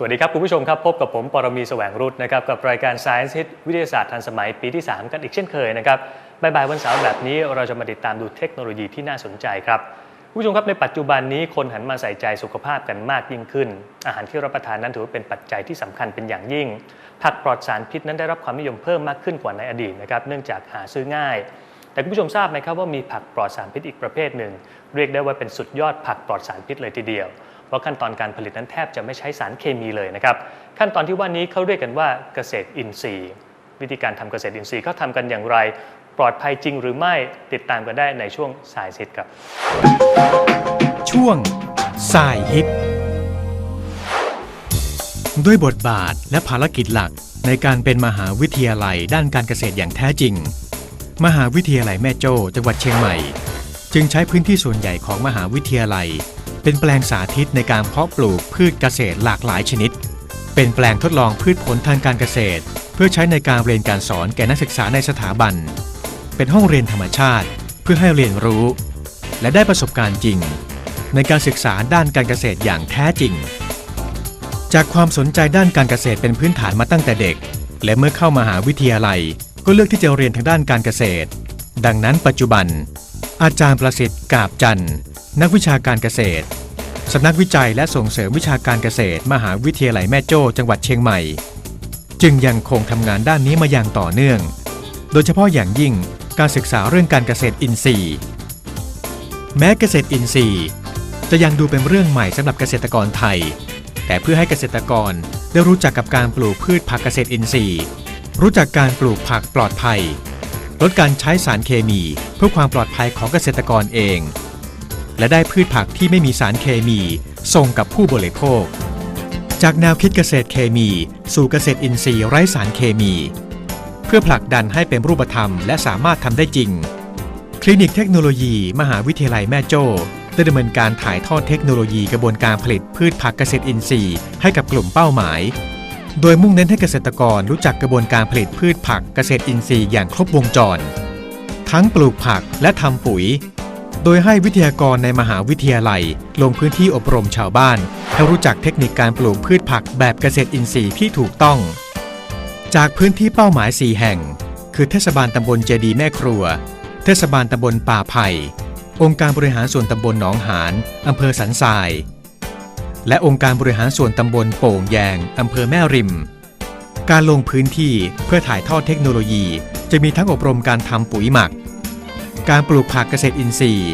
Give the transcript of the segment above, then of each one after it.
สวัสดีครับ คุณผู้ชมครับ พบกับผมปรมีแสวงรุ่นะครับ กับรายการ Science Hit วิทยาศาสตร์ทันสมัยปีที่ 3 กันอีกเช่นเคยนะครับบ่ายๆวันเสาร์แบบนี้เราจะมาติดตามดูเทคโนโลยีที่น่าสนใจครับคุณผู้ชมครับในปัจจุบันนี้คนหันมาใส่ใจสุขภาพกันมากยิ่งขึ้น อาหารที่รับประทานนั้นถือว่าเป็นปัจจัยที่สำคัญเป็นอย่างยิ่ง ผักปลอดสารพิษนั้นได้รับความนิยมเพิ่มมากขึ้นกว่าในอดีตนะครับเนื่องจากหาซื้อง่าย แต่คุณผู้ชมทราบไหมครับว่ามีผักปลอดสารพิษอีกประเภทหนึ่ง เรียกได้ว่าเป็นสุดยอดผักปลอดสารพิษเลยทีเดียว เพราะขั้นตอนการผลิตนั้นแทบจะไม่ใช้สารเคมีเลยนะครับ ขั้นตอนที่ว่านี้เขาเรียกกันว่าเกษตรอินทรีย์ วิธีการทำเกษตรอินทรีย์เขาทำกันอย่างไร ปลอดภัยจริงหรือไม่ติดตามกันได้ในช่วงสายซิดครับ ช่วงสายฮิตด้วยบทบาทและภารกิจหลักในการเป็นมหาวิทยาลัยด้านการเกษตรอย่างแท้จริง มหาวิทยาลัยแม่โจ้จังหวัดเชียงใหม่ จึงใช้พื้นที่ส่วนใหญ่ของมหาวิทยาลัย เป็นแปลงสาธิตในการเพาะปลูกพืชเกษตรหลากหลายชนิด เป็นแปลงทดลองพืชผลทางการเกษตร เพื่อใช้ในการเรียนการสอนแก่นักศึกษาในสถาบัน เป็นห้องเรียนธรรมชาติ เพื่อให้เรียนรู้ และได้ประสบการณ์จริง ในการศึกษาด้านการเกษตรอย่างแท้จริง จากความสนใจด้านการเกษตรเป็นพื้นฐานมาตั้งแต่เด็ก และเมื่อเข้ามาหาวิทยาลัย ก็เลือกที่จะเรียนทางด้านการเกษตร ดังนั้นปัจจุบัน อาจารย์ประสิทธิ์กาบจันทร์ นักวิชาการเกษตรสำนักวิจัยและส่งเสริมวิชาการเกษตร มหาวิทยาลัยแม่โจ้จังหวัดเชียงใหม่ จึงยังคงทำงานด้านนี้มาอย่างต่อเนื่อง โดยเฉพาะอย่างยิ่งการศึกษาเรื่องการเกษตรอินทรีย์ แม้เกษตรอินทรีย์ จะยังดูเป็นเรื่องใหม่สำหรับเกษตรกรไทย แต่เพื่อให้เกษตรกรได้รู้จักกับการปลูกพืชผักเกษตรอินทรีย์ รู้จักการปลูกผักปลอดภัย ลดการใช้สารเคมี เพื่อความปลอดภัยของเกษตรกรเอง และได้พืชผักที่ไม่มีสารเคมี ส่งกับผู้บริโภค จากแนวคิดเกษตรเคมี สู่เกษตรอินทรีย์ไร้สารเคมี เพื่อผลักดันให้เป็นรูปธรรมและสามารถทำได้จริง คลินิกเทคโนโลยี มหาวิทยาลัยแม่โจ้ได้ดำเนินการถ่ายทอดเทคโนโลยีกระบวนการผลิตพืชผักเกษตรอินทรีย์ให้กับกลุ่มเป้าหมาย โดยมุ่งเน้นให้เกษตรกรรู้จักกระบวนการผลิตพืชผักเกษตรอินทรีย์อย่างครบวงจร ทั้งปลูกผักและทำปุ๋ย โดยให้วิทยากรในมหาวิทยาลัย ลงพื้นที่อบรมชาวบ้าน ให้รู้จักเทคนิคการปลูกพืชผักแบบเกษตรอินทรีย์ที่ถูกต้อง จากพื้นที่เป้าหมาย 4 แห่ง คือเทศบาลตำบลเจดีแม่ครัว เทศบาลตำบลป่าไผ่ องค์การบริหารส่วนตำบลหนองหานอำเภอสันทราย และองค์การบริหารส่วนตำบลโป่งแยงอำเภอแม่ริม การลงพื้นที่เพื่อถ่ายทอดเทคโนโลยี จะมีทั้งอบรมการทำปุ๋ยหมัก การปลูกผักเกษตรอินทรีย์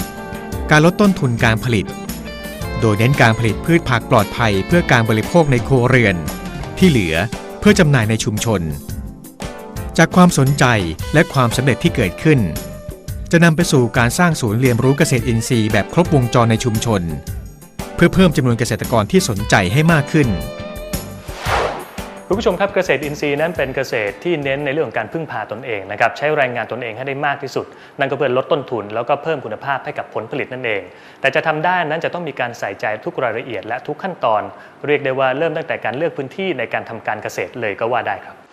การลดต้นทุนการผลิต โดยเน้นการผลิตพืชผักปลอดภัยเพื่อการบริโภคในครัวเรือน ที่เหลือเพื่อจำหน่ายในชุมชน จากความสนใจและความสำเร็จที่เกิดขึ้น จะนำไปสู่การสร้างศูนย์เรียนรู้เกษตรอินทรีย์แบบครบวงจรในชุมชน เพื่อเพิ่มจำนวนเกษตรกรที่สนใจให้มากขึ้น คุณผู้ชมครับเกษตรอินทรีย์นั้นเป็นเกษตรที่เน้นในเรื่องของการพึ่งพาตนเองนะครับใช้แรงงานตนเองให้ได้มากที่สุด นั่นก็เพื่อลดต้นทุน แล้วก็เพิ่มคุณภาพให้กับผลผลิตนั่นเอง แต่จะทำได้นั้นจะต้องมีการใส่ใจทุกรายละเอียดและทุกขั้นตอน เรียกได้ว่าเริ่มตั้งแต่การเลือกพื้นที่ในการทำการเกษตรเลยก็ว่าได้ครับ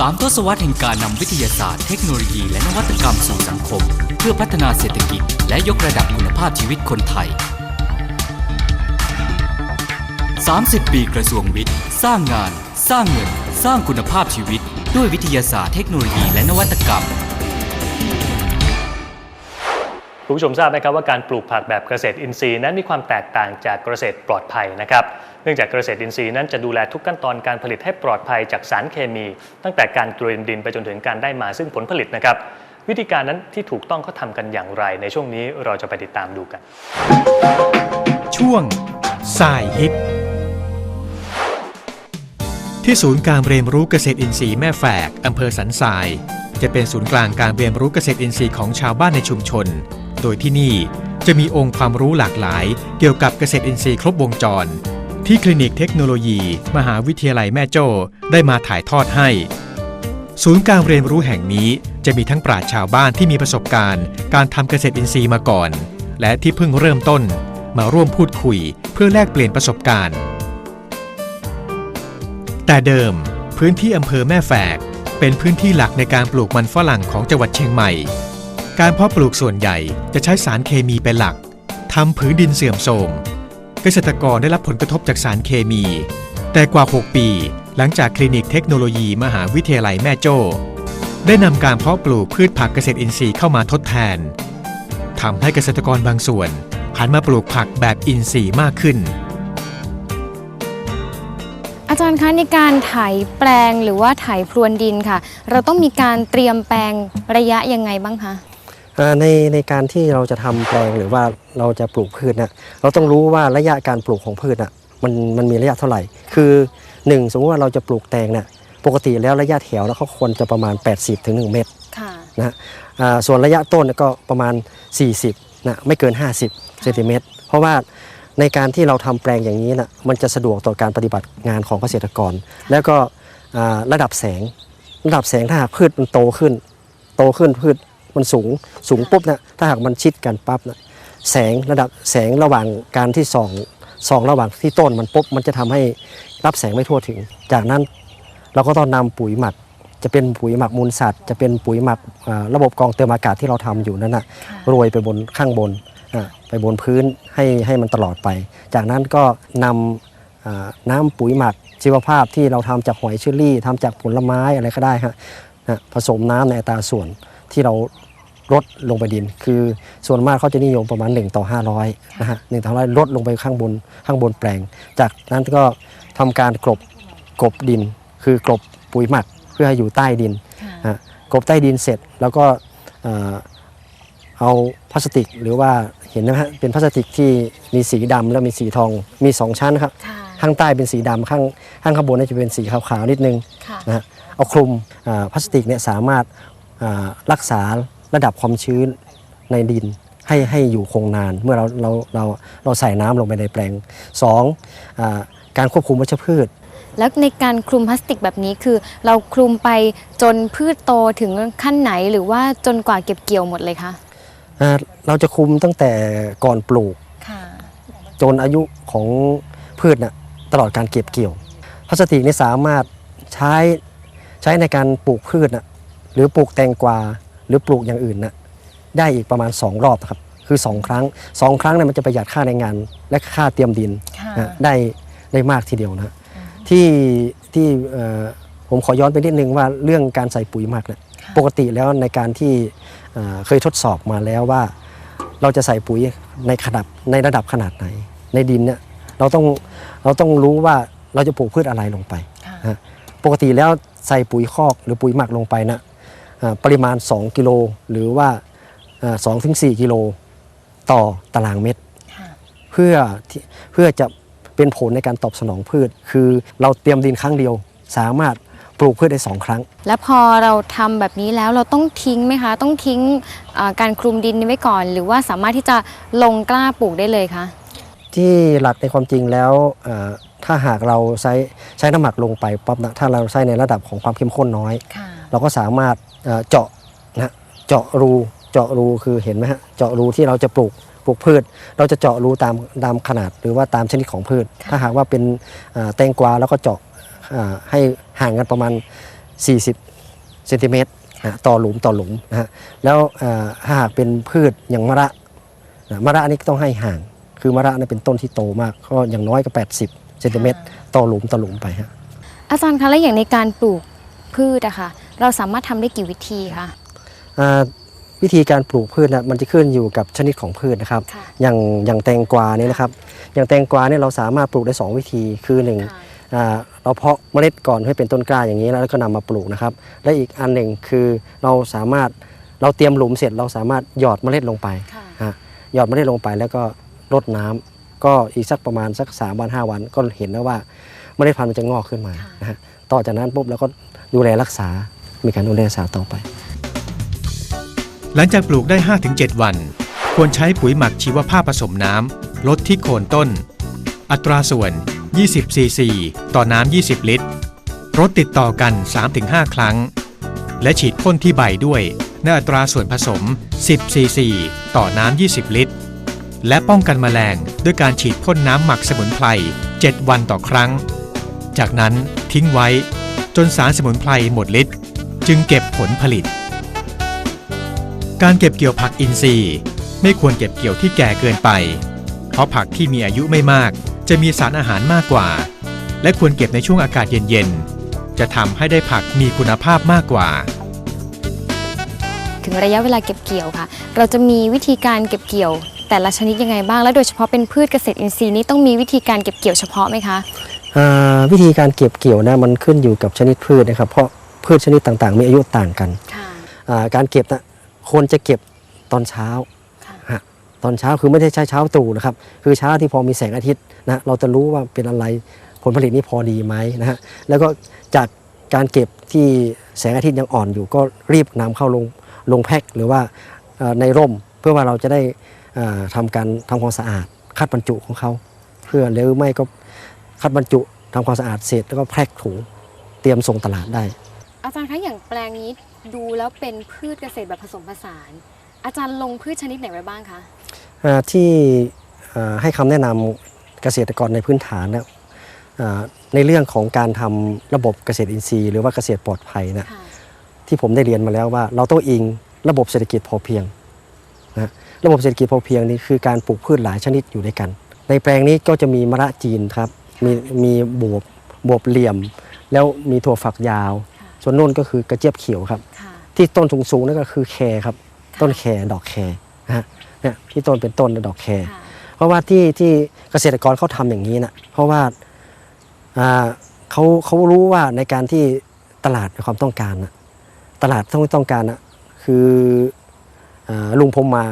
สามทศวรรษแห่งการนำวิทยาศาสตร์ เทคโนโลยี และนวัตกรรมสู่สังคม เพื่อพัฒนาเศรษฐกิจ และยกระดับคุณภาพชีวิตคนไทย 30 ปีกระทรวงวิทย์ สร้างงาน สร้างเงิน สร้างคุณภาพชีวิต ด้วยวิทยาศาสตร์เทคโนโลยีและนวัตกรรมคุณผู้ชมทราบไหมครับว่าการปลูกผักแบบเกษตรอินทรีย์นั้นมีความแตกต่างจากเกษตรปลอดภัยนะครับ เนื่องจากเกษตรอินทรีย์นั้นจะดูแลทุกขั้นตอนการผลิตให้ปลอดภัยจากสารเคมี ตั้งแต่การเตรียมดินไปจนถึงการได้มาซึ่งผลผลิตนะครับวิธีการนั้นที่ถูกต้องเขาทำกันอย่างไร ในช่วงนี้เราจะไปติดตามดูกัน ช่วงสายฮิต ที่ศูนย์การเรียนรู้เกษตรอินทรีย์แม่แฝกอำเภอสันทราย จะจะเป็นศูนย์กลางการเรียนรู้เกษตรอินทรีย์ของชาวบ้านในชุมชน โดยที่นี่จะมีองค์ความรู้หลากหลาย เกี่ยวกับเกษตรอินทรีย์ครบวงจร ที่คลินิกเทคโนโลยี มหาวิทยาลัยแม่โจ้ได้มาถ่ายทอดให้ ศูนย์การเรียนรู้แห่งนี้จะมีทั้งปราชชาวบ้านที่มีประสบการณ์ การทำเกษตรอินทรีย์มาก่อน และที่เพิ่งเริ่มต้นมาร่วมพูดคุยเพื่อแลกเปลี่ยนประสบการณ์ แต่เดิมพื้นที่อำเภอแม่แฝก เป็นพื้นที่หลักในการปลูกมันฝรั่งของจังหวัดเชียงใหม่ การเพาะปลูกส่วนใหญ่จะใช้สารเคมีเป็นหลักทำผืนดินเสื่อมโทรม เกษตรกรได้รับผลกระทบจากสารเคมี แต่กว่า 6 ปี หลังจากคลินิกเทคโนโลยีมหาวิทยาลัยแม่โจ้ ได้นำการเพาะปลูกพืชผักเกษตรอินทรีย์เข้ามาทดแทนทำให้เกษตรกรบางส่วนหันมาปลูกผักแบบอินทรีย์มากขึ้น อาจารย์คะในการไถแปลงหรือว่าไถพรวนดินค่ะ เราต้องมีการเตรียมแปลงระยะยังไงบ้างคะ ในในการที่เราจะทำแปลงหรือว่าเราจะปลูกพืชเนี่ยเราต้องรู้ว่าระยะการปลูกของพืชน่ะมันมันมีระยะเท่าไหร่ คือ 1 สมมติว่าเราจะปลูกแตงเนี่ยปกติแล้วระยะแถวแล้วเขาควรจะประมาณ 80ถึง1เมตรค่ะนะฮะอ่าส่วนระยะต้นก็ประมาณ 40นะไม่เกิน 50เซนติเมตรเพราะว่าในการที่เราทำแปลงอย่างนี้นะมันจะสะดวกต่อการปฏิบัติงานของเกษตรกร แล้วก็อ่าระดับแสง ระดับแสงถ้าหากพืชมันโตขึ้น โตขึ้นพืช มันสูงสูงปุ๊บนะถ้าหากมันชิดกันปั๊บนะแสงระดับแสงระหว่างการที่ส่องส่องระหว่างที่ต้นมันปุ๊บมันจะทำให้รับแสงไม่ทั่วถึง จากนั้นเราก็ต้องนำปุ๋ยหมัก จะเป็นปุ๋ยหมักมูลสัตว์ จะเป็นปุ๋ยหมักอ่าระบบกรองเติมอากาศที่เราทำอยู่นั้นนะโรยไปบนข้างบนอ่าไปบนพื้นให้ให้มันตลอดไป จากนั้นก็นำอ่าน้ำปุ๋ยหมักชีวภาพที่เราทำจากหอยเชอรี่ทำจากผลไม้อะไรก็ได้ฮะนะผสมน้ำในอัตราส่วนที่เรา ลดลงไปดิน คือส่วนมากเขาจะนิยมประมาณ 1 ต่อ 500นะฮะหนึ่งต่อ500ลดลงไปข้างบนข้างบนแปลง จากนั้นก็ทำการกลบกลบดิน คือกลบปุ๋ยหมักเพื่อให้อยู่ใต้ดินนะกลบใต้ดินเสร็จแล้วก็เอ่อเอาพลาสติกหรือว่าเห็นไหมฮะเป็นพลาสติกที่มีสีดำและมีสีทองมี 2 ชั้นครับค่ะข้างใต้เป็นสีดำข้างข้างข้างบนเนยจะเป็นสีขาวๆนิดนึงค่ะนะฮะเอาคลุมอ่าพลาสติกเนี่ยสามารถอ่ารักษา ระดับความชื้นในดินให้ให้อยู่คงนานเมื่อเราเราเราเราใส่น้ำลงไปในแปลงสองอาการควบคุมวัชพืช แล้วในการคลุมพลาสติกแบบนี้คือ เราคลุมไปจนพืชโตถึงขั้นไหนหรือว่าจนกว่าเก็บเกี่ยวหมดเลยคะอ่าเราจะคุมตั้งแต่ก่อนปลูกค่ะจนอายุของพืชน่ะตลอดการเก็บเกี่ยวพลาสติกนี่สามารถใช้ใช้ในการปลูกพืชน่ะหรือปลูกแตงกวาห รือปลูกอย่างอื่นน่ะได้อีกประมาณ 2 รอบครับคือ 2 ครั้ง 2 ครั้งเนี่ยมันจะประหยัดค่าในงาน และค่าเตรียมดินค่ะนะได้ได้มากทีเดียวนะที่ที่เอ่อผมขอย้อนไปนิดนึงว่าเรื่องการใส่ปุ๋ยหมักเนี่ยปกติแล้วในการที่เอ่อเคยทดสอบมาแล้วว่า เราจะใส่ปุ๋ยในขนาดในระดับขนาดไหน ในดินเนี่ยเราต้องเราต้องรู้ว่าเราจะปลูกพืชอะไรลงไปนะปกติแล้วใส่ปุ๋ยคอกหรือปุ๋ยหมักลงไปนะอ่า ปริมาณ 2 กิโลหรือว่าสองถึงสกิโลต่อตารางเมตร เพื่อที่เพื่อจะเป็นผลในการตอบสนองพืช คือเราเตรียมดินครั้งเดียว สามารถปลูกพืชได้สองครั้ง แล้วพอเราทำแบบนี้แล้วเราต้องทิ้งไหมคะ ต้องทิ้งอ่าการคลุมดินนี้ไว้ก่อน หรือว่าสามารถที่จะลงกล้าปลูกได้เลยคะที่หลักในความจริงแล้วเอ่อถ้าหากเราใช้ใช้น้ำหมักลงไปปั๊บนะถ้าเราใช้ในระดับของความเข้มข้นน้อยค่ะเราก็สามารถ เอ่อเจาะนะเจาะรูเจาะรูคือเห็นไหมฮะเจาะรูที่เราจะปลูกปลูกพืช เราจะเจาะรูตามตามขนาดหรือว่าตามชนิดของพืช ถ้าหากว่าเป็นเอ่อแตงกวาแล้วก็เจาะอ่าให้ห่างกันประมาณ 40เซนติเมตรนะต่อหลุมต่อหลุมนะฮะแล้วเอ่อถ้าหากเป็นพืชอย่างมะระนะมะระนี่ก็ต้องให้ห่าง คือมะระนี่เป็นต้นที่โตมากก็อย่างน้อยก็ 80เซนติเมตรต่อหลุมต่อหลุมไปฮะอาจารย์คะแล้วอย่างในการปลูกพืชอะค่ะ เราสามารถทำได้กี่วิธีคะอ่าวิธีการปลูกพืชนะมันจะขึ้นอยู่กับชนิดของพืชนะครับค่ะอย่างอย่างแตงกวาเนี่ยนะครับ อย่างแตงกวาเนี่ยเราสามารถปลูกได้ 2 วิธีคือหนึ่งอ่าเราเพาะเมล็ดก่อนให้เป็นต้นกล้าอย่างนี้แล้วก็นำมาปลูกนะครับ และอีกอันหนึ่งคือเราสามารถเราเตรียมหลุมเสร็จเราสามารถหยอดเมล็ดลงไปค่ะฮะหยอดเมล็ดลงไปแล้วก็รดน้ำก็อีกสักประมาณสัก3วัน5วัน ก็เห็นแล้วว่าเมล็ดพันธุ์มันจะงอกขึ้นมานะฮะต่อจากนั้นปุ๊บเราก็ดูแลรักษา มีการดูแลรักษาต่อไป หลังจากปลูกได้ 5-7 วัน ควรใช้ปุ๋ยหมักชีวภาพผสมน้ำลดที่โคนต้น อัตราส่วน 20 ซีซี ต่อน้ำ 20 ลิตรรดติดต่อกัน 3-5 ครั้ง และฉีดพ่นที่ใบด้วยในอัตราส่วนผสม 10 ซีซี ต่อน้ำ 20 ลิตร และป้องกันแมลงด้วยการฉีดพ่นน้ำหมักสมุนไพร 7 วันต่อครั้ง จากนั้นทิ้งไว้จนสารสมุนไพรหมดฤทธิ์ จึงเก็บผลผลิต การเก็บเกี่ยวผักอินทรีย์ ไม่ควรเก็บเกี่ยวที่แก่เกินไป เพราะผักที่มีอายุไม่มาก จะมีสารอาหารมากกว่า และควรเก็บในช่วงอากาศเย็นๆ จะทำให้ได้ผักมีคุณภาพมากกว่า ถึงระยะเวลาเก็บเกี่ยวค่ะ เราจะมีวิธีการเก็บเกี่ยว แต่ละชนิดยังไงบ้าง และโดยเฉพาะเป็นพืชเกษตรอินทรีย์นี่ต้องมีวิธีการเก็บเกี่ยวเฉพาะไหมคะ อ่าวิธีการเก็บเกี่ยวนะมันขึ้นอยู่กับชนิดพืชนะครับ เพราะ พืชชนิดต่างๆ มีอายุต่างกันค่ะอ่าการเก็บนะควรจะเก็บตอนเช้าค่ะฮะตอนเช้าคือไม่ได้ใช้เช้าตรู่นะครับ คือเช้าที่พอมีแสงอาทิตย์นะเราจะรู้ว่าเป็นอะไรผลผลิตนี้พอดีไหมนะฮะแล้วก็จากการเก็บที่แสงอาทิตย์ยังอ่อนอยู่ ก็รีบนำเข้าลงลงแพ็คหรือว่าเอ่อในร่มเพื่อว่าเราจะได้อ่าทำาการทำความสะอาด คัดบรรจุของเขา เพื่อหรือไม่ก็คัดบรรจุทำความสะอาดเสร็จแล้วก็แพ็คถุงเตรียมส่งตลาดได้ อาจารย์คะอย่างแปลงนี้ดูแล้วเป็นพืชเกษตรแบบผสมผสาน อาจารย์ลงพืชชนิดไหนไว้บ้างคะอ่าที่อ่าให้คำแนะนำเกษตรกรในพื้นฐานนะอ่าในเรื่องของการทำระบบเกษตรอินทรีย์ หรือว่าเกษตรปลอดภัยนะ ค่ะ ที่ผมได้เรียนมาแล้วว่าเราต้องอิงระบบเศรษฐกิจพอเพียงนะระบบเศรษฐกิจพอเพียงนี่คือการปลูกพืชหลายชนิดอยู่ด้วยกัน ในแปลงนี้ก็จะมีมะระจีนครับ มีมีบวบบวบเหลี่ยม แล้วมีถั่วฝักยาวค่ะ ส่วนโน่นก็คือกระเจี๊ยบเขียวครับ ค่ะ ที่ต้นสูงๆนั่นก็คือแครครับต้นแครดอกแครนะฮะเนี่ยที่ต้นเป็นต้นดอกแคร ค่ะ เพราะว่าที่ที่เกษตรกรเขาทำอย่างนี้นะเพราะว่าอ่าเขาเขารู้ว่าในการที่ตลาดมีความต้องการนะตลาดต้องต้องการนะคืออาลุงพรมมา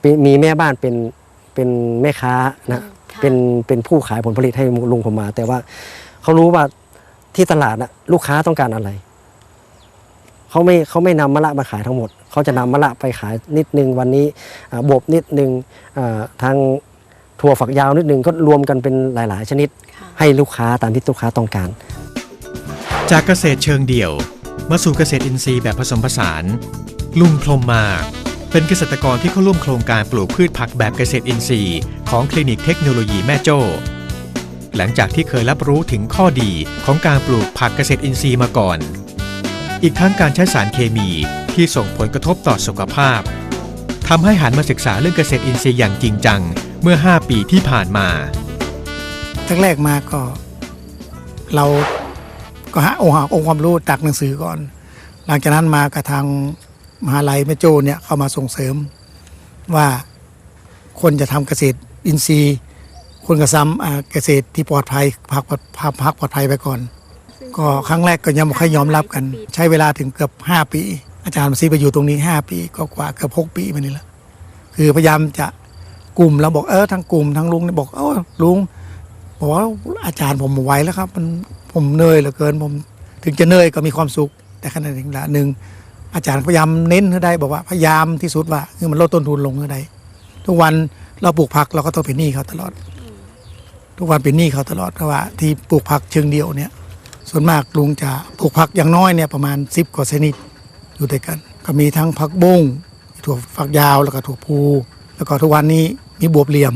เป็นมีแม่บ้านเป็นเป็นแม่ค้านะค่ะ เป็นเป็นผู้ขายผลผลิตให้ลุงพรมมา แต่ว่าเขารู้ว่า ที่ตลาดนะลูกค้าต้องการอะไร เขาไม่เขาไม่นำมะละมาขายทั้งหมด เขาจะนำมะละไปขายนิดนึงวันนี้อ่าบวบนิดนึงอ่าทางถั่วฝักยาวนิดนึงก็รวมกันเป็นหลาย ๆ ชนิดค่ะให้ลูกค้าตามที่ลูกค้าต้องการ จากเกษตรเชิงเดี่ยว มาสู่เกษตรอินทรีย์แบบผสมผสาน ลุงพรหมมาเป็นเกษตรกรที่เข้าร่วมโครงการปลูกพืชผักแบบเกษตรอินทรีย์ ของคลินิกเทคโนโลยีแม่โจ้ หลังจากที่เคยรับรู้ถึงข้อดีของการปลูกผักเกษตรอินทรีย์มาก่อน อีกทั้งการใช้สารเคมีที่ส่งผลกระทบต่อสุขภาพทำให้หันมาศึกษาเรื่องเกษตรอินทรีย์อย่างจริงจังเมื่อ 5 ปีที่ผ่านมาแรกๆมาก็ เราก็หาองค์องค์ความรู้จากหนังสือก่อน หลังจากนั้นมากับทางมหาลัยแม่โจ้เนี่ยเข้ามาส่งเสริมว่าคนจะทำเกษตรอินทรีย์ คนกระซ้ำอ่าเกษตรที่ปลอดภัยพักปลอดพักพักปลอดภัยไปก่อน ก็ครั้งแรกก็ยังไม่ค่อยยอมรับกัน ใช้เวลาถึงเกือบ 5 ปี อาจารย์มาซีไปอยู่ตรงนี้ 5 ปีก็กว่าเกือบ6ปีมานี่แหละคือพยายามจะกลุ่มเราบอกเออทั้งกลุ่มทั้งลุงเนี่ยบอกเออลุงบอกว่าอาจารย์ผมไหวแล้วครับ มันผมเหนื่อยเหลือเกินผมถึงจะเหนื่อยก็มีความสุข แต่ขณะหนึ่งละหนึ่งอาจารย์พยายามเน้นให้ได้บอกว่าพยายามที่สุดว่าคือมันลดต้นทุนลงให้ได้ทุกวันเราปลูกผักเราก็ต้องเป็นหนี้เขาตลอด ทุกวันเป็นหนี้เขาตลอดเพราะว่าที่ปลูกผักเชิงเดียวเนี่ยส่วนมากลุงจะปลูกผักอย่างน้อยเนี่ยประมาณ 10กว่าชนิดอยู่ด้วยกัน ก็มีทั้งผักบุ้งถั่วฝักยาวแล้วก็ถั่วพูแล้วก็ทุกวันนี้มีบวบเหลี่ยม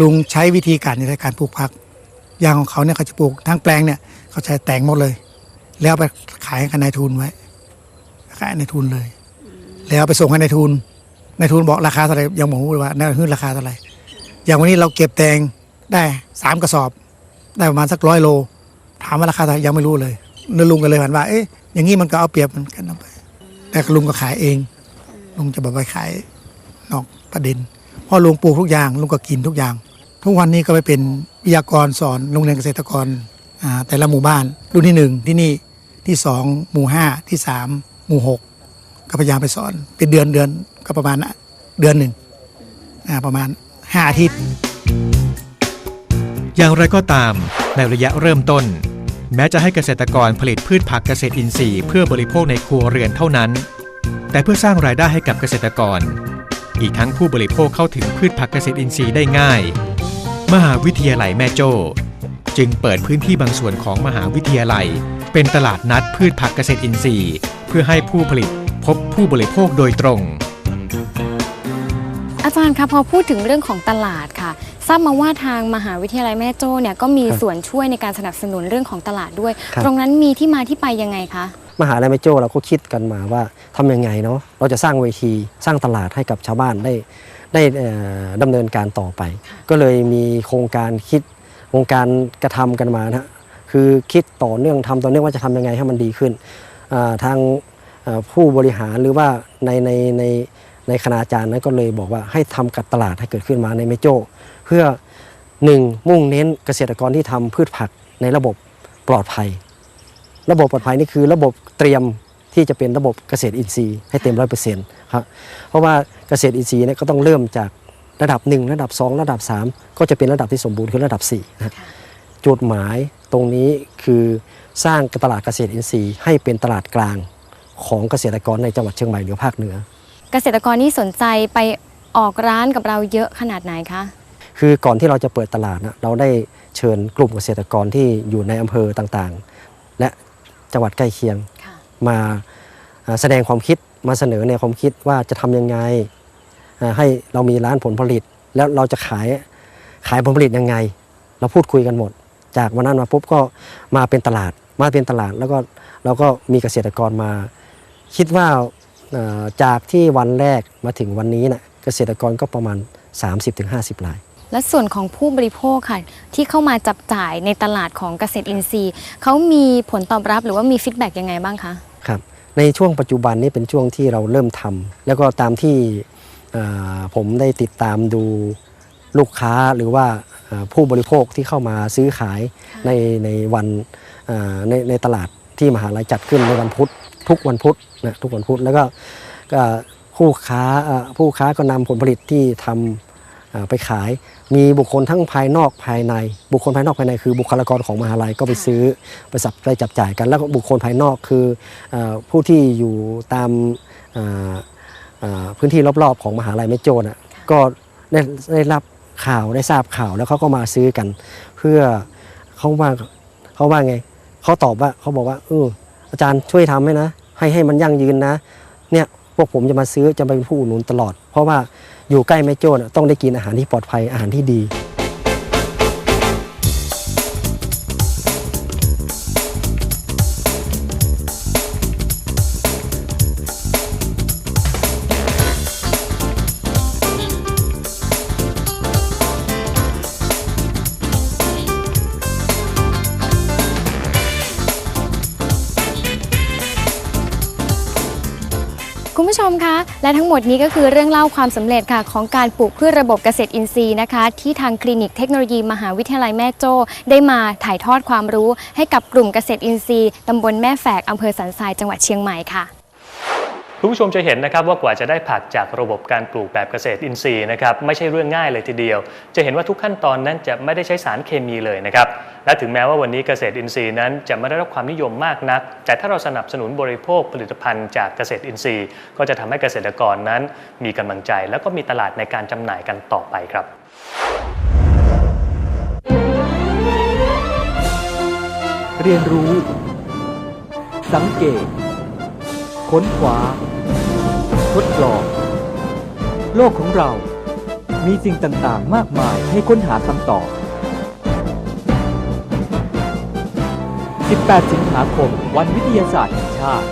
ลุงใช้วิธีการในการปลูกผักยางของเขาเนี่ยเขาจะปลูกทั้งแปลงเนี่ยเขาใช้แต่งหมดเลย แล้วไปขายให้กับนายทุนไว้ขายนายทุนเลย แล้วไปส่งให้นายทุนนายทุนบอกราคาเท่าไหร่ยังบอกเลยว่านายทุนราคาเท่าไหร่อย่างวันนี้เราเก็บแตง ได้สามกระสอบ ได้ประมาณสักร้อยโล ถามว่าราคาเท่าไหร่ยังไม่รู้เลยนลุงก็เลยหันว่าเอ๊ะอย่างนี้มันก็เอาเปรียบมือนกันไป แต่ลุงก็ขายเอง ลุงจะบอกไปขายนอกประเด็นเพราะลุงปลูกทุกอย่างลุงก็กินทุกอย่าง ทุกวันนี้ก็ไปเป็นวิทยากรสอนโรงเรียนเกษตรกรแต่ละหมู่บ้านรุ่นที่หนึ่งที่นี่ที่สองหมู่ห้าที่สามหมู่หกก็พยายามไปสอน เป็นเดือนเดือนก็ประมาณน่ะเดือนหนึ่งประมาณห้าอาทิตย์ อย่างไรก็ตามในระยะเริ่มต้น แม้จะให้เกษตรกรผลิตพืชผักเกษตรอินทรีย์เพื่อบริโภคในครัวเรือนเท่านั้น แต่เพื่อสร้างรายได้ให้กับเกษตรกร อีกทั้งผู้บริโภคเข้าถึงพืชผักเกษตรอินทรีย์ได้ง่าย มหาวิทยาลัยแม่โจ้จึงเปิดพื้นที่บางส่วนของมหาวิทยาลัย เป็นตลาดนัดพืชผักเกษตรอินทรีย์ เพื่อให้ผู้ผลิตพบผู้บริโภคโดยตรง อาจารย์คะพอพูดถึงเรื่องของตลาดค่ะ ทราบมาว่าทางมหาวิทยาลัยแม่โจ้เนี่ยก็มีครับส่วนช่วยในการสนับสนุนเรื่องของตลาดด้วยครับตรงนั้นมีที่มาที่ไปยังไงคะมหาลัยแม่โจ้เราก็คิดกันมาว่าทำยังไงเนาะเราจะสร้างเวทีสร้างตลาดให้กับชาวบ้านได้ได้เอ่อดำเนินการต่อไป ก็เลยมีโครงการคิดโครงการกระทำกันมานะฮะคือคิดต่อเนื่องทำต่อเนื่องว่าจะทำยังไงให้มันดีขึ้นอ่าทางเอ่อผู้บริหารหรือว่าในในในในคณาจารย์นั้นก็เลยบอกว่าให้ทำกับตลาดให้เกิดขึ้นมาในแม่โจ้ เพื่อหนึ่งมุ่งเน้นเกษตรกรที่ทำพืชผักในระบบปลอดภัย ระบบปลอดภัยนี่คือระบบเตรียมที่จะเป็นระบบเกษตรอินทรีย์ให้เต็มร้อยเปอร์เซ็นต์ครับเพราะว่าเกษตรอินทรีย์เนี่ยก็ต้องเริ่มจากระดับ 1 ระดับ 2 ระดับ 3 ก็จะเป็นระดับที่สมบูรณ์คือระดับ4นะจุดหมายตรงนี้คือสร้างตลาดเกษตรอินทรีย์ให้เป็นตลาดกลางของเกษตรกรในจังหวัดเชียงใหม่หรือภาคเหนือ เกษตรกรนี่สนใจไปออกร้านกับเราเยอะขนาดไหนคะ คือก่อนที่เราจะเปิดตลาดนะเราได้เชิญกลุ่มเกษตรกรที่อยู่ในอำเภอต่างๆ และจังหวัดใกล้เคียงค่ะมาอ่าแสดงความคิดมาเสนอแนวความคิดว่าจะทำยังไงอ่าให้เรามีร้านผลผลิต แล้วเราจะขายขายผลผลิตยังไง เราพูดคุยกันหมด จากวันนั้นมาปุ๊บก็มาเป็นตลาดมาเป็นตลาดแล้วก็เราก็มีเกษตรกรมา คิดว่าเอ่อจากที่วันแรกมาถึงวันนี้นะเกษตรกรก็ประมาณ 30-50ราย และส่วนของผู้บริโภคค่ะที่เข้ามาจับจ่ายในตลาดของเกษตรอินทรีย์เขามีผลตอบรับหรือว่ามีฟีดแบ็กยังไงบ้างคะครับในช่วงปัจจุบันนี้เป็นช่วงที่เราเริ่มทำแล้วก็ตามที่อ่าผมได้ติดตามดูลูกค้าหรือว่าอ่าผู้บริโภคที่เข้ามาซื้อขายในในวันอ่าในในตลาดที่มหาลัยจัดขึ้นในวันพุธทุกวันพุธนะทุกวันพุธแล้วก็ก็ผู้ค้าอ่าผู้ค้าก็นำผลผลิตที่ทำอ่าไปขาย มีบุคคลทั้งภายนอกภายใน บุคคลภายนอกภายในคือบุคลากรของมหาลัยก็ไปซื้อไปสับไปจับจ่ายกัน แล้วก็บุคคลภายนอกคือเอ่อผู้ที่อยู่ตามอ่าอ่าพื้นที่รอบๆ ของมหาลัยแม่โจ้น่ะก็ได้ได้รับข่าวได้ทราบข่าวแล้วเขาก็มาซื้อกัน เพื่อเขาว่าเขาว่าไงเขาตอบว่าเขาบอกว่าเอออาจารย์ช่วยทำให้นะ ให้ให้มันยั่งยืนนะ เนี่ยพวกผมจะมาซื้อจะไปเป็นผู้อุดหนุนตลอด เพราะว่า อยู่ใกล้แม่โจ้ต้องได้กินอาหารที่ปลอดภัยอาหารที่ดี คุณผู้ชมคะและทั้งหมดนี้ก็คือเรื่องเล่าความสำเร็จค่ะของการปลูกพืชระบบเกษตรอินทรีย์นะคะ ที่ทางคลินิกเทคโนโลยีมหาวิทยาลัยแม่โจ้ได้มาถ่ายทอดความรู้ ให้กับกลุ่มเกษตรอินทรีย์ตำบลแม่แฝกอำเภอสันทรายจังหวัดเชียงใหม่ค่ะ คุณผู้ชมจะเห็นนะครับว่ากว่าจะได้ผักจากระบบการปลูกแบบเกษตรอินทรีย์นะครับไม่ใช่เรื่องง่ายเลยทีเดียว จะเห็นว่าทุกขั้นตอนนั้นจะไม่ได้ใช้สารเคมีเลยนะครับและถึงแม้ว่าวันนี้เกษตรอินทรีย์นั้นจะไม่ได้รับความนิยมมากนัก แต่ถ้าเราสนับสนุนบริโภคผลิตภัณฑ์จากเกษตรอินทรีย์ ก็จะทำให้เกษตรกรนั้น มีกำลังใจ แล้วก็มีตลาดในการจำหน่ายกันต่อไปครับเรียนรู้ สังเกต ค้นคว้า ทดลอง โลกของเรา มีสิ่งต่างๆ มากมายให้ค้นหาคำตอบ 18 สิงหาคม วันวิทยาศาสตร์แห่งชาติ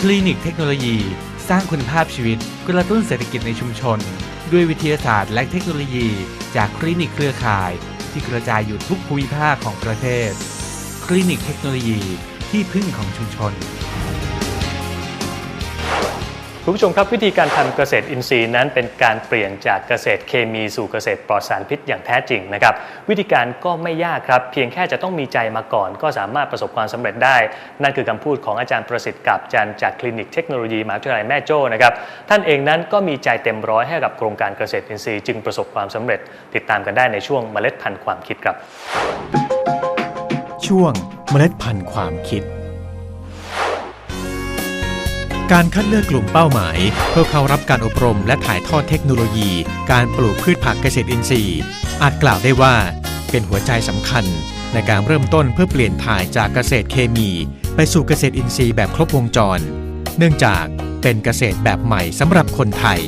คลินิกเทคโนโลยี สร้างคุณภาพชีวิตกระตุ้นเศรษฐกิจในชุมชน ด้วยวิทยาศาสตร์และเทคโนโลยี จากคลินิกเครือข่าย ที่กระจายอยู่ทุกภูมิภาคของประเทศ คลินิกเทคโนโลยีที่พึ่งของชุมชน คุณผู้ชมครับวิธีการทำเกษตรอินทรีย์นั้นเป็นการเปลี่ยนจากเกษตรเคมีสู่เกษตรปลอดสารพิษอย่างแท้จริงนะครับวิธีการก็ไม่ยากครับ เพียงแค่จะต้องมีใจมาก่อน ก็สามารถประสบความสำเร็จได้ นั่นคือคำพูดของอาจารย์ประสิทธิ์กับจันจากคลินิกเทคโนโลยีมหาวิทยาลัยแม่โจ้นะครับท่านเองนั้นก็มีใจเต็มร้อยให้กับโครงการเกษตรอินทรีย์จึงประสบความสำเร็จ ติดตามกันได้ในช่วงเมล็ดพันธุ์ความคิดครับ ช่วงเมล็ดพันธุ์ความคิด การคัดเลือกกลุ่มเป้าหมาย เพื่อเข้ารับการอบรมและถ่ายทอดเทคโนโลยี การปลูกพืชผักเกษตรอินทรีย์ อาจกล่าวได้ว่าเป็นหัวใจสำคัญ ในการเริ่มต้นเพื่อเปลี่ยนถ่ายจากเกษตรเคมี ไปสู่เกษตรอินทรีย์แบบครบวงจร เนื่องจากเป็นเกษตรแบบใหม่สำหรับคนไทย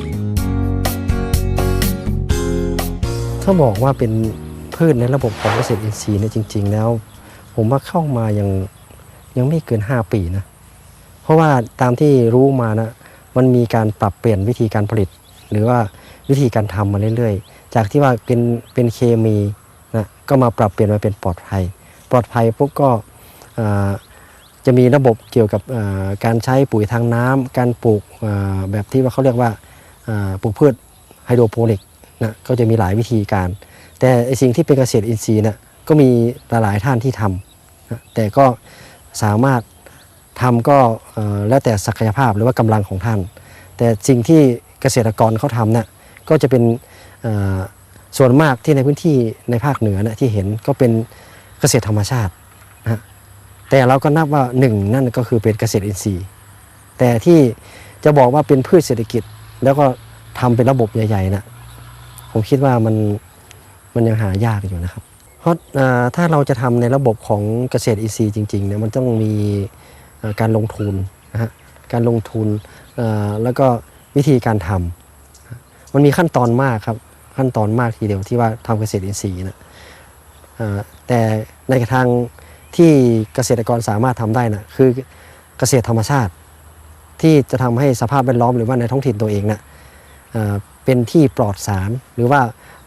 ถ้าบอกว่าเป็นพืชในระบบของเกษตรอินทรีย์เนี่ยจริง ๆ แล้ว ผมว่าเข้ามายังยังไม่เกิน 5 ปีนะ เพราะว่าตามที่รู้มานะมันมีการปรับเปลี่ยนวิธีการผลิต หรือว่าวิธีการทำมาเรื่อยๆ จากที่ว่าเป็นเป็นเคมีนะก็มาปรับเปลี่ยนมาเป็นปลอดภัย ปลอดภัยปุ๊บก็จะมีระบบเกี่ยวกับการใช้ปุ๋ยทางน้ำการปลูกแบบที่ว่าเขาเรียกว่าปลูกพืชไฮโดรโปนิกนะก็จะมีหลายวิธีการ แต่สิ่งที่เป็นเกษตรอินทรีย์นะก็มีหลายๆท่านที่ทำนะแต่ก็สามารถ ทำก็แล้วแต่ศักยภาพหรือว่ากำลังของท่าน แต่สิ่งที่เกษตรกรเขาทำนะ่ะก็จะเป็นส่วนมากที่ในพื้นที่ในภาคเหนือนะที่เห็นก็เป็นเกษตรธรรมชาตินะแต่เราก็นับว่าหนึ่งนั่นก็คือเป็นเกษตรอินทรีย์ แต่ที่จะบอกว่าเป็นพืชเศรษฐกิจ แล้วก็ทำเป็นระบบใหญ่ๆนะผมคิดว่ามันมันยังหายากอยู่นะครับ เพราะถ้าเราจะทำในระบบของเกษตรอินทรีย์จริงๆเนี่ยมันต้องมี การลงทุนนะฮะการลงทุนแล้วก็วิธีการทำมันมีขั้นตอนมากครับขั้นตอนมากทีเดียวที่ว่าทำเกษตรอินทรีย์นะแต่ในทางที่เกษตรกรสามารถทำได้นะคือเกษตรธรรมชาติ ที่จะทำให้สภาพแวดล้อมหรือว่าในท้องถิ่นตัวเองนะเอ่อเป็นที่ปลอดสารหรือว่า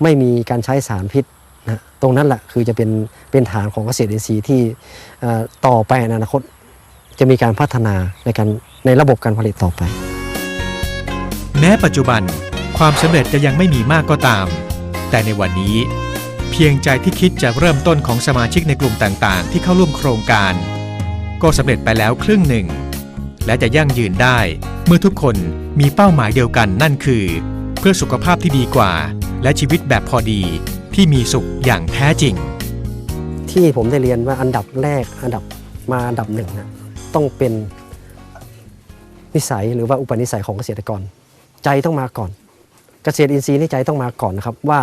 ไม่มีการใช้สารพิษนะตรงนั้นแหละคือจะเป็นเป็นฐานของเกษตรอินทรีย์ที่ต่อไปในอนาคต จะมีการพัฒนาในการในระบบการผลิตต่อไป แม้ปัจจุบันความสำเร็จจะยังไม่มีมากก็ตาม แต่ในวันนี้ เพียงใจที่คิดจะเริ่มต้นของสมาชิกในกลุ่มต่างๆ ที่เข้าร่วมโครงการ ก็สำเร็จไปแล้วครึ่งหนึ่ง และจะยั่งยืนได้เมื่อทุกคนมีเป้าหมายเดียวกันนั่นคือ เพื่อสุขภาพที่ดีกว่า และชีวิตแบบพอดีที่มีสุขอย่างแท้จริง ที่ผมได้เรียนว่าอันดับแรกอันดับมาอันดับหนึ่งนะ ต้องเป็นนิสัยหรือว่าอุปนิสัยของเกษตรกร ใจต้องมาก่อน เกษตรอินทรีย์นี่ใจต้องมาก่อนนะครับ ว่า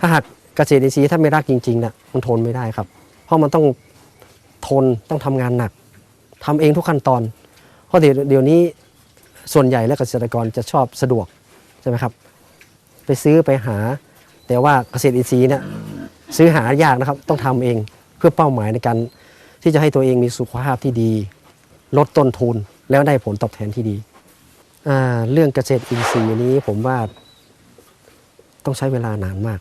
ถ้าหากเกษตรอินทรีย์ถ้าไม่รักจริงๆนะมันทนไม่ได้ครับ เพราะมันต้องทนต้องทำงานหนักทำเองทุกขั้นตอน เพราะเดี๋ยวนี้ส่วนใหญ่แล้วเกษตรกรจะชอบสะดวกใช่ไหมครับ ไปซื้อไปหา แต่ว่าเกษตรอินทรีย์เนี่ยซื้อหายากนะครับ ต้องทำเองเพื่อเป้าหมายในการที่จะให้ตัวเองมีสุขภาพที่ดี ลดต้นทุนแล้วได้ผลตอบแทนที่ดี เรื่องเกษตรอินทรีย์นี้ผมว่าต้องใช้เวลานานมาก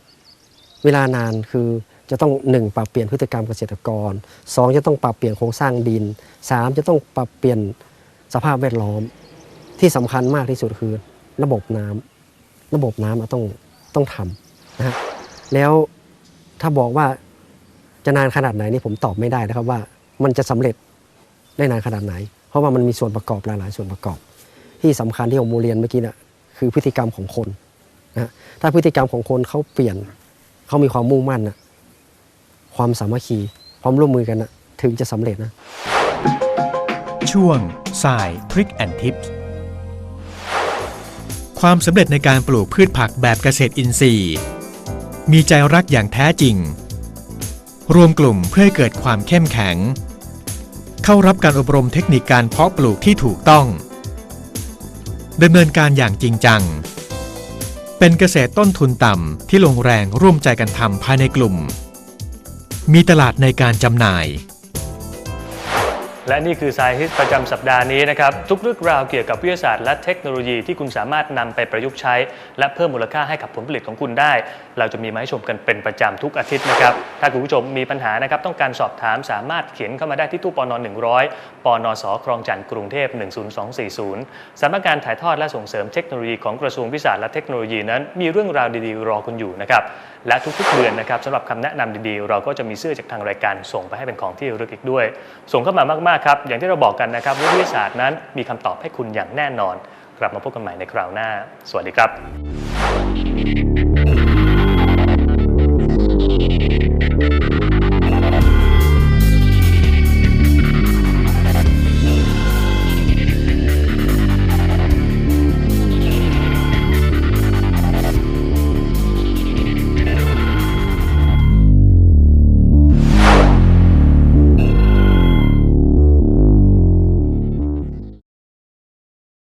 เวลานานคือจะต้องหนึ่งปรับเปลี่ยนพฤติกรรมเกษตรกรสองจะต้องปรับเปลี่ยนโครงสร้างดินสามจะต้องปรับเปลี่ยนสภาพแวดล้อม ที่สำคัญมากที่สุดคือ ระบบน้ำระบบน้ำต้องต้องทำนะฮะแล้วถ้าบอกว่าจะนานขนาดไหนนี่ผมตอบไม่ได้นะครับว่ามันจะสำเร็จ ได้นานขนาดไหน เพราะว่ามันมีส่วนประกอบหลาย ๆ ส่วนประกอบ ที่สำคัญที่ผมเรียนเมื่อกี้น่ะคือพฤติกรรมของคนนะถ้าพฤติกรรมของคนเขาเปลี่ยนเขามีความมุ่งมั่นนะความสามัคคีความร่วมมือกันนะถึงจะสำเร็จนะ ช่วงสายทริคแอนทิปความสำเร็จในการปลูกพืชผักแบบเกษตรอินทรีย์ มีใจรักอย่างแท้จริง รวมกลุ่มเพื่อให้เกิดความเข้มแข็ง เข้ารับการอบรมเทคนิคการเพาะปลูกที่ถูกต้องดำเนินการอย่างจริงจัง เป็นเกษตรต้นทุนต่ำที่ลงแรงร่วมใจกันทำภายในกลุ่ม มีตลาดในการจำหน่าย และนี่คือ Science ประจำสัปดาห์นี้นะครับ ทุกเรื่องราวเกี่ยวกับวิทยาศาสตร์และเทคโนโลยีที่คุณสามารถนำไปประยุกต์ใช้ และเพิ่มมูลค่าให้กับผลผลิตของคุณได้ เราจะมีมาให้ชมกันเป็นประจำทุกอาทิตย์นะครับ ถ้าคุณผู้ชมมีปัญหานะครับต้องการสอบถามสามารถเขียนเข้ามาได้ที่ตู้ปนอ100ปนอสอคลองจันทร์กรุงเทพ 10240สำนักงานถ่ายทอดและส่งเสริมเทคโนโลยีของกระทรวงวิทยาศาสตร์และเทคโนโลยีนั้น มีเรื่องราวดีๆรอคุณอยู่นะครับ และทุกๆเดือนนะครับสำหรับคำแนะนำดีๆ เราก็จะมีเสื้อจากทางรายการส่งไปให้เป็นของที่ระลึกอีกด้วย ส่งเข้ามามากๆครับอย่างที่เราบอกกันนะครับวิทยาศาสตร์นั้นมีคำตอบให้คุณอย่างแน่นอน กลับมาพบกันใหม่ในคราวหน้า สวัสดีครับ